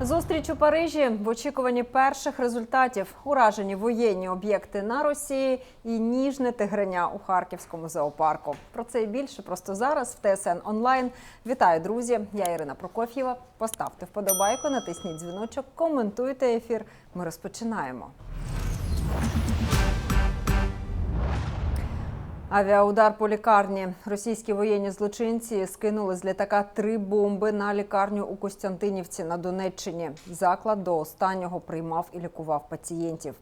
Зустріч у Парижі в очікуванні перших результатів уражені воєнні об'єкти на Росії і ніжне тигриня у харківському зоопарку. Про це і більше просто зараз в ТСН онлайн. Вітаю, друзі! Я Ірина Прокоф'єва. Поставте вподобайку, натисніть дзвіночок, коментуйте ефір. Ми розпочинаємо. Авіаудар по лікарні. Російські воєнні злочинці скинули з літака три бомби на лікарню у Костянтинівці на Донеччині. Заклад до останнього приймав і лікував пацієнтів.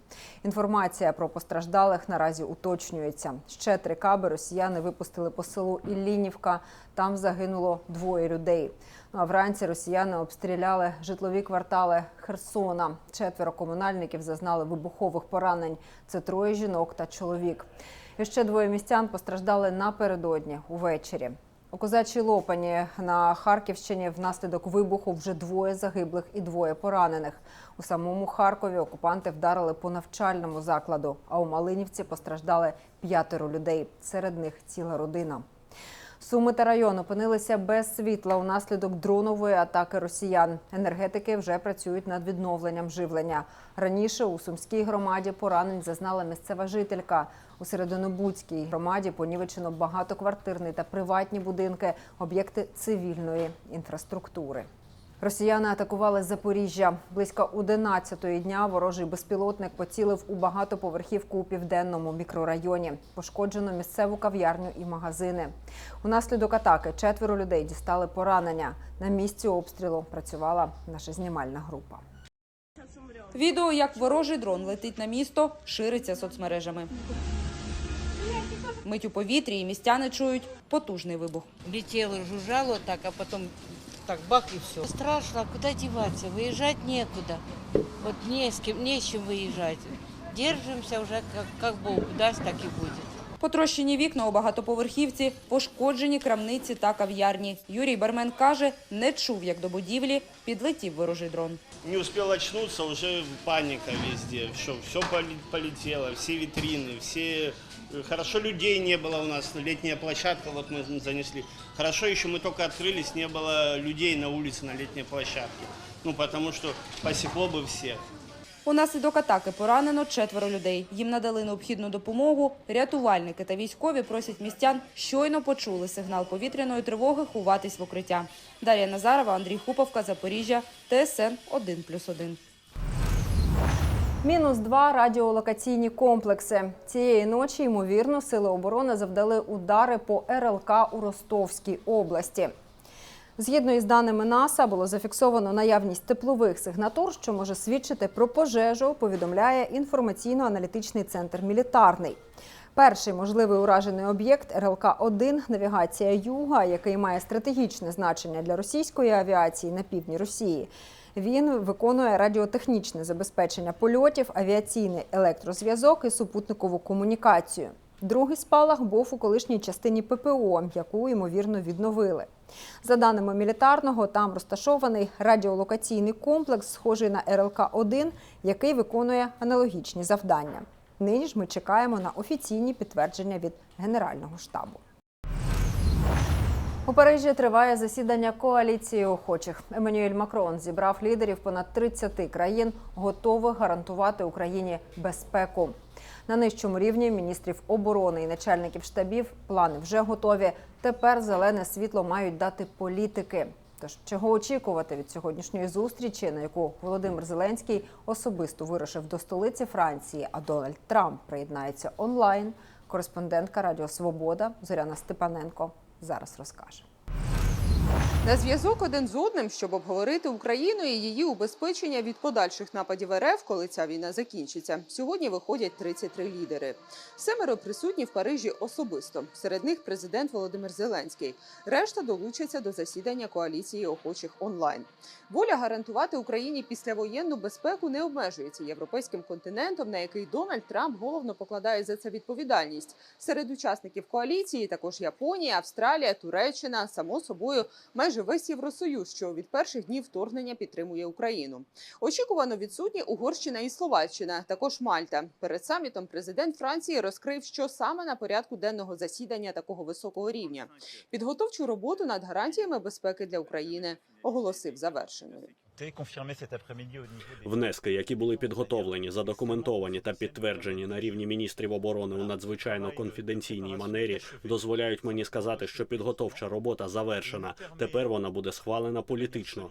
Інформація про постраждалих наразі уточнюється. Ще три каби росіяни випустили по селу Іллінівка. Там загинуло двоє людей. Ну а вранці росіяни обстріляли житлові квартали Херсона. Четверо комунальників зазнали вибухових поранень. Це троє жінок та чоловік. І ще двоє містян постраждали напередодні увечері. У козачій лопані на Харківщині внаслідок вибуху вже двоє загиблих і двоє поранених. У самому Харкові окупанти вдарили по навчальному закладу. А у Малинівці постраждали п'ятеро людей. Серед них ціла родина. Суми та район опинилися без світла унаслідок дронової атаки росіян. Енергетики вже працюють над відновленням живлення. Раніше у Сумській громаді поранень зазнала місцева жителька. У Середонобудській громаді понівечено багатоквартирні та приватні будинки, об'єкти цивільної інфраструктури. Росіяни атакували Запоріжжя. Близько 11-ї дня ворожий безпілотник поцілив у багатоповерхівку у південному мікрорайоні. Пошкоджено місцеву кав'ярню і магазини. Унаслідок атаки четверо людей дістали поранення. На місці обстрілу працювала наша знімальна група. Відео, як ворожий дрон летить на місто, шириться соцмережами. Мить у повітрі і містяни чують потужний вибух. летело, жужжало так, а потом так бах и все. Страшно, а куда деваться? Выезжать некуда. Вот не с кем, не с чем выезжать. Держимся уже, как, как Бог даст, так и будет. Потрощені вікна у багатоповерхівці, пошкоджені крамниці та кав'ярні. Юрій Бармен каже, не чув, як до будівлі підлетів ворожий дрон Не успел очнуться, уже паника везде. Все, все полетело, все витрины, все... Хорошо людей не было у нас, летняя площадка, вот мы занесли. Хорошо еще мы только открылись, не было людей на улице на летней площадке. Ну, потому что посекло бы всех. Унаслідок атаки поранено четверо людей. Їм надали необхідну допомогу. Рятувальники та військові просять містян щойно почули сигнал повітряної тривоги ховатись в укриття. Дар'я Назарова, Андрій Хуповка, Запоріжжя, ТСН 1+,1. Мінус два радіолокаційні комплекси. Цієї ночі, ймовірно, сили оборони завдали удари по РЛК у Ростовській області. Згідно із даними НАСА, було зафіксовано наявність теплових сигнатур, що може свідчити про пожежу, повідомляє інформаційно-аналітичний центр Мілітарний. Перший можливий уражений об'єкт РЛК-1 навігація Юга, який має стратегічне значення для російської авіації на півдні Росії. Він виконує радіотехнічне забезпечення польотів, авіаційний електрозв'язок і супутникову комунікацію. Другий спалах був у колишній частині ППО, яку ймовірно відновили. За даними мілітарного, там розташований радіолокаційний комплекс, схожий на РЛК-1, який виконує аналогічні завдання. Нині ж ми чекаємо на офіційні підтвердження від Генерального штабу. У Парижі триває засідання коаліції охочих. Еммануель Макрон зібрав лідерів понад 30 країн, готових гарантувати Україні безпеку. На нижчому рівні міністрів оборони і начальників штабів плани вже готові. Тепер зелене світло мають дати політики. Тож чого очікувати від сьогоднішньої зустрічі, на яку Володимир Зеленський особисто вирушив до столиці Франції, а Дональд Трамп приєднається онлайн. Кореспондентка Радіо Свобода Зоряна Степаненко зараз розкаже. На зв'язок один з одним, щоб обговорити Україну і її убезпечення від подальших нападів РФ, коли ця війна закінчиться. Сьогодні виходять 33 лідери. Семеро присутні в Парижі особисто. Серед них президент Володимир Зеленський. Решта долучаться до засідання коаліції охочих онлайн. Воля гарантувати Україні післявоєнну безпеку не обмежується європейським континентом, на який Дональд Трамп головно покладає за це відповідальність. Серед учасників коаліції також Японія, Австралія, Туреччина, само собою, майже весь Євросоюз, що від перших днів вторгнення підтримує Україну. Очікувано відсутні Угорщина і Словаччина, також Мальта. Перед самітом президент Франції розкрив, що саме на порядку денного засідання такого високого рівня. Підготовчу роботу над гарантіями безпеки для України оголосив завершеною. Внески, які були підготовлені, задокументовані та підтверджені на рівні міністрів оборони у надзвичайно конфіденційній манері, дозволяють мені сказати, що підготовча робота завершена. Тепер вона буде схвалена політично.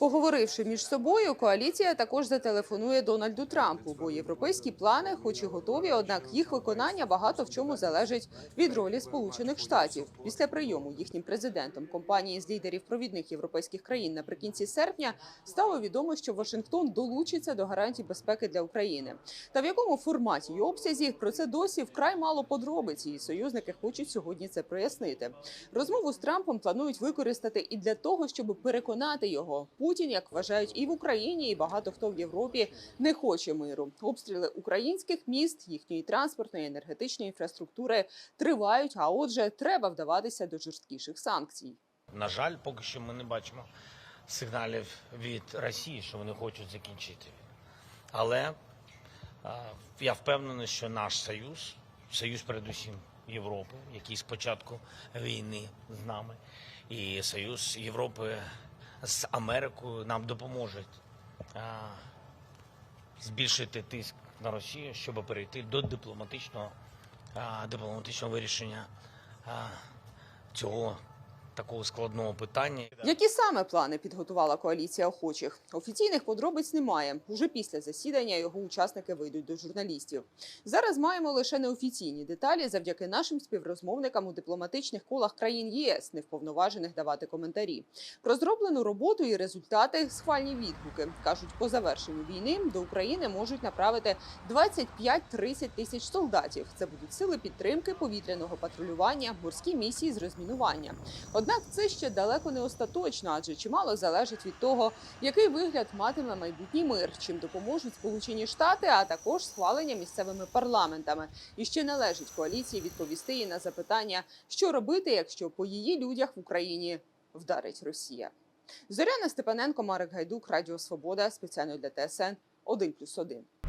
Поговоривши між собою, коаліція також зателефонує Дональду Трампу, бо європейські плани, хоч і готові, однак їх виконання багато в чому залежить від ролі Сполучених Штатів. Після прийому їхнім президентом компанії з лідерів провідних європейських країн наприкінці серпня стало відомо, що Вашингтон долучиться до гарантій безпеки для України. Та в якому форматі й обсязі про це досі вкрай мало подробиць, і союзники хочуть сьогодні це прояснити. Розмову з Трампом планують використати і для того, щоб переконати його. Путін, як вважають і в Україні, і багато хто в Європі не хоче миру. Обстріли українських міст, їхньої транспортної енергетичної інфраструктури тривають. А отже, треба вдаватися до жорсткіших санкцій. На жаль, поки що ми не бачимо сигналів від Росії, що вони хочуть закінчити. Але я впевнений, що наш союз, союз передусім Європи, який з початку війни з нами, і союз Європи з Америкою нам допоможуть збільшити тиск на Росію, щоб перейти до дипломатичного, дипломатичного вирішення цього такого складного питання. Які саме плани підготувала коаліція охочих? Офіційних подробиць немає. Уже після засідання його учасники вийдуть до журналістів. Зараз маємо лише неофіційні деталі завдяки нашим співрозмовникам у дипломатичних колах країн єС, не вповноважених давати коментарі. Про зроблену роботу і результати схвальні відгуки кажуть, по завершенню війни до України можуть направити 25-30 тисяч солдатів. Це будуть сили підтримки, повітряного патрулювання, морські місії з розмінування. Однак це ще далеко не остаточно, адже чимало залежить від того, який вигляд матиме майбутній мир, чим допоможуть Сполучені Штати, а також схвалення місцевими парламентами. І ще належить коаліції відповісти їй на запитання, що робити, якщо по її людях в Україні вдарить Росія. Зоряна Степаненко, Марик Гайдук, Радіо Свобода спеціально для ТСН 1+,1.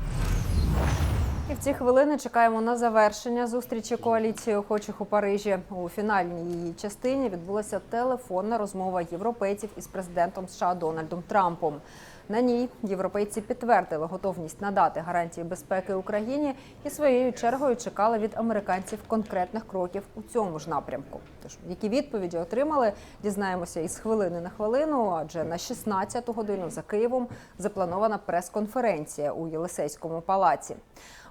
І в ці хвилини чекаємо на завершення зустрічі коаліції охочих у Парижі. У фінальній її частині відбулася телефонна розмова європейців із президентом США Дональдом Трампом. На ній європейці підтвердили готовність надати гарантії безпеки Україні і своєю чергою чекали від американців конкретних кроків у цьому ж напрямку. Тож які відповіді отримали, дізнаємося із хвилини на хвилину. Адже на 16-ту годину за Києвом запланована прес-конференція у Єлисейському палаці.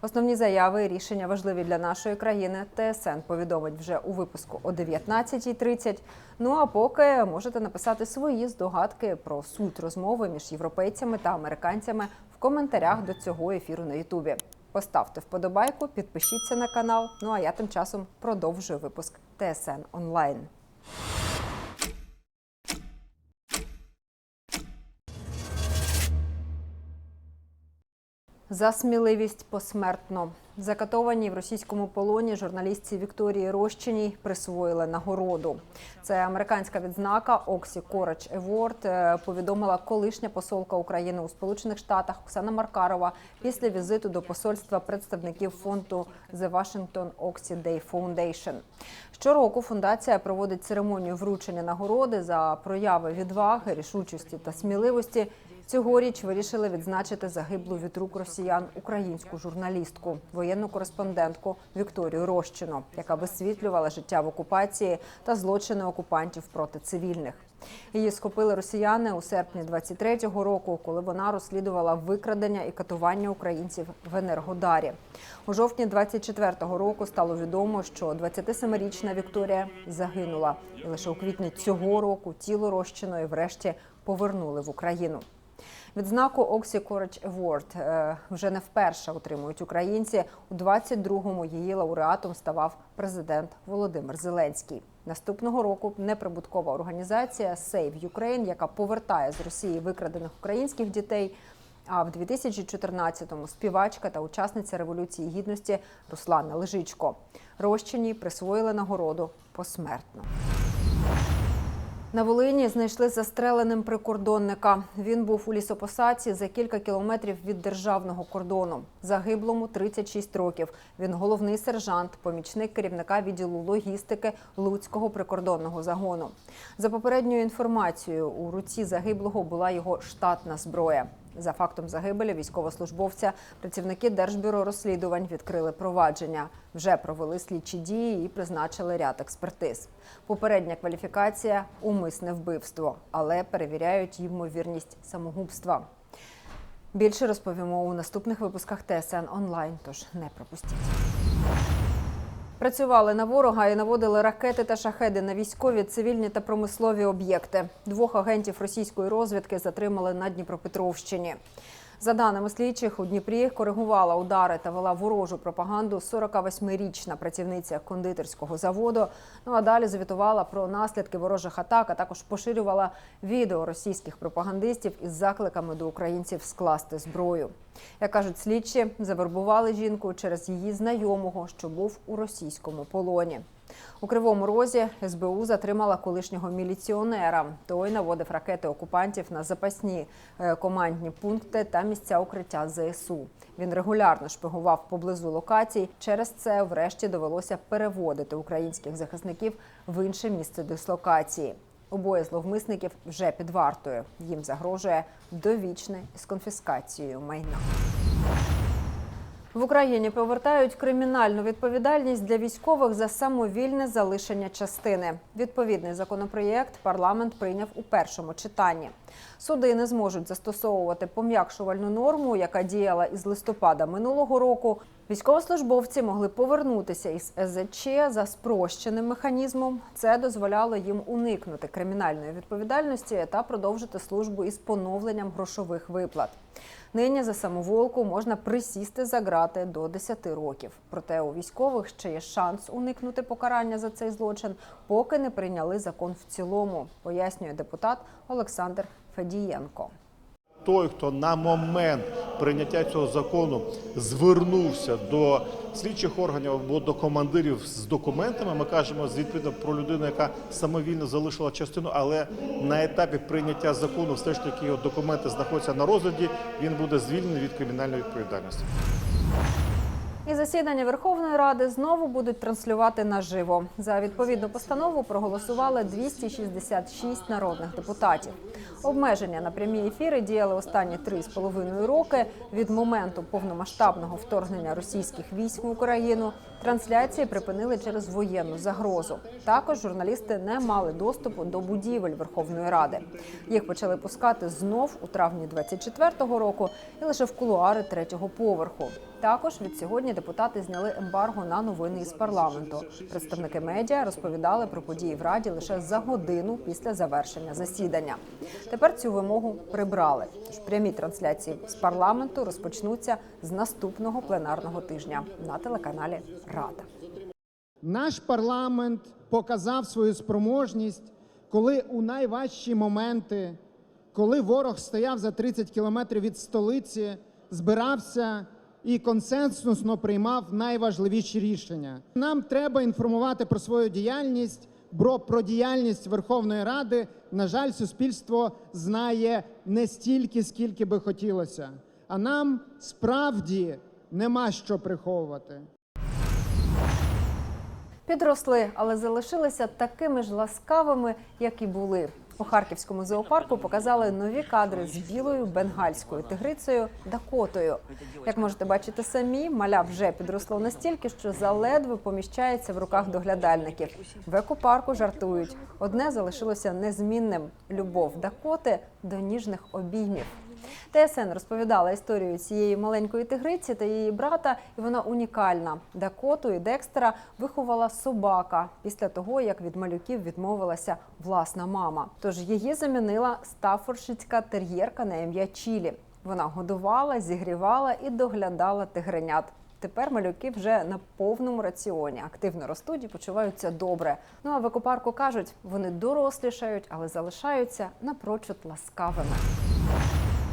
Основні заяви і рішення важливі для нашої країни. ТСН повідомить вже у випуску о 19.30. Ну а поки можете написати свої здогадки про суть розмови між європейцями та американцями в коментарях до цього ефіру на Ютубі. Поставте вподобайку, підпишіться на канал. Ну а я тим часом продовжую випуск ТСН онлайн. За сміливість посмертно закатованій в російському полоні журналістці Вікторії Рощиній присвоїли нагороду. Це американська відзнака Оксі Корач Еворд е, повідомила колишня посолка України у Сполучених Штатах Оксана Маркарова після візиту до посольства представників фонду The Washington Oxy Day Foundation. Щороку фундація проводить церемонію вручення нагороди за прояви відваги, рішучості та сміливості. Цьогоріч вирішили відзначити загиблу від рук росіян українську журналістку, воєнну кореспондентку Вікторію Рощину, яка висвітлювала життя в окупації та злочини окупантів проти цивільних. Її схопили росіяни у серпні 23-го року, коли вона розслідувала викрадення і катування українців в Енергодарі. У жовтні 24-го року стало відомо, що 27-річна Вікторія загинула, і лише у квітні цього року тіло Рощиної врешті повернули в Україну. Відзнаку Оксі Корач Еворд вже не вперше отримують українці. У 22-му її лауреатом ставав президент Володимир Зеленський. Наступного року неприбуткова організація Save Ukraine, яка повертає з Росії викрадених українських дітей. А в 2014-му співачка та учасниця революції гідності Руслана Лежичко. Рощині присвоїли нагороду посмертно. На Волині знайшли застреленим прикордонника. Він був у лісопосадці за кілька кілометрів від державного кордону. Загиблому 36 років. Він головний сержант, помічник керівника відділу логістики Луцького прикордонного загону. За попередньою інформацією, у руці загиблого була його штатна зброя. За фактом загибелі військовослужбовця працівники Держбюро розслідувань відкрили провадження. Вже провели слідчі дії і призначили ряд експертиз. Попередня кваліфікація умисне вбивство, але перевіряють ймовірність самогубства. Більше розповімо у наступних випусках ТСН онлайн, тож не пропустіть. Працювали на ворога і наводили ракети та шахеди на військові, цивільні та промислові об'єкти. Двох агентів російської розвідки затримали на Дніпропетровщині. За даними слідчих, у Дніпрі коригувала удари та вела ворожу пропаганду 48-річна працівниця кондитерського заводу. Ну а далі звітувала про наслідки ворожих атак, а також поширювала відео російських пропагандистів із закликами до українців скласти зброю. Як кажуть слідчі, завербували жінку через її знайомого, що був у російському полоні. У Кривому Розі СБУ затримала колишнього міліціонера. Той наводив ракети окупантів на запасні е, командні пункти та місця укриття ЗСУ. Він регулярно шпигував поблизу локацій. Через це, врешті, довелося переводити українських захисників в інше місце дислокації. Обоє зловмисників вже під вартою. Їм загрожує довічне із конфіскацією майна. В Україні повертають кримінальну відповідальність для військових за самовільне залишення частини. Відповідний законопроєкт парламент прийняв у першому читанні. Суди не зможуть застосовувати пом'якшувальну норму, яка діяла із листопада минулого року. Військовослужбовці могли повернутися із СЗЧ за спрощеним механізмом. Це дозволяло їм уникнути кримінальної відповідальності та продовжити службу із поновленням грошових виплат. Нині за самоволку можна присісти за грати до 10 років. Проте у військових ще є шанс уникнути покарання за цей злочин, поки не прийняли закон в цілому, пояснює депутат Олександр Федієнко. Той, хто на момент прийняття цього закону звернувся до слідчих органів або до командирів з документами, ми кажемо з відповідно про людину, яка самовільно залишила частину, але на етапі прийняття закону, все ж таки його документи знаходяться на розгляді, він буде звільнений від кримінальної відповідальності. І засідання Верховної Ради знову будуть транслювати наживо. За відповідну постанову проголосували 266 народних депутатів. Обмеження на прямі ефіри діяли останні три з половиною роки від моменту повномасштабного вторгнення російських військ в Україну. Трансляції припинили через воєнну загрозу. Також журналісти не мали доступу до будівель Верховної Ради. Їх почали пускати знов у травні 24-го року і лише в кулуари третього поверху. Також від сьогодні депутати зняли ембарго на новини із парламенту. Представники медіа розповідали про події в раді лише за годину після завершення засідання. Тепер цю вимогу прибрали. Тож прямі трансляції з парламенту розпочнуться з наступного пленарного тижня на телеканалі Рада. Наш парламент показав свою спроможність, коли у найважчі моменти, коли ворог стояв за 30 кілометрів від столиці, збирався і консенсусно приймав найважливіші рішення. Нам треба інформувати про свою діяльність, бо про діяльність Верховної Ради, на жаль, суспільство знає не стільки, скільки би хотілося. А нам справді нема що приховувати. Підросли, але залишилися такими ж ласкавими, як і були. У харківському зоопарку показали нові кадри з білою бенгальською тигрицею Дакотою. Як можете бачити самі, маля вже підросло настільки, що заледве поміщається в руках доглядальників. В екопарку жартують. Одне залишилося незмінним любов Дакоти до ніжних обіймів. ТСН розповідала історію цієї маленької тигриці та її брата, і вона унікальна. Дакоту і Декстера виховала собака після того, як від малюків відмовилася власна мама. Тож її замінила стафоршицька тер'єрка на ім'я Чілі. Вона годувала, зігрівала і доглядала тигренят. Тепер малюки вже на повному раціоні, активно ростуть і почуваються добре. Ну а в екопарку кажуть, вони дорослішають, але залишаються напрочуд ласкавими.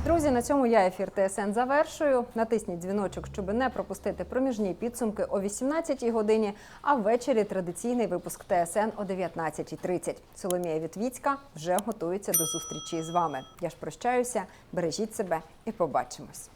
Друзі, на цьому я ефір ТСН завершую. Натисніть дзвіночок, щоб не пропустити проміжні підсумки о 18-й годині. А ввечері традиційний випуск ТСН о 19.30. Соломія Вітвіцька вже готується до зустрічі з вами. Я ж прощаюся, бережіть себе і побачимось.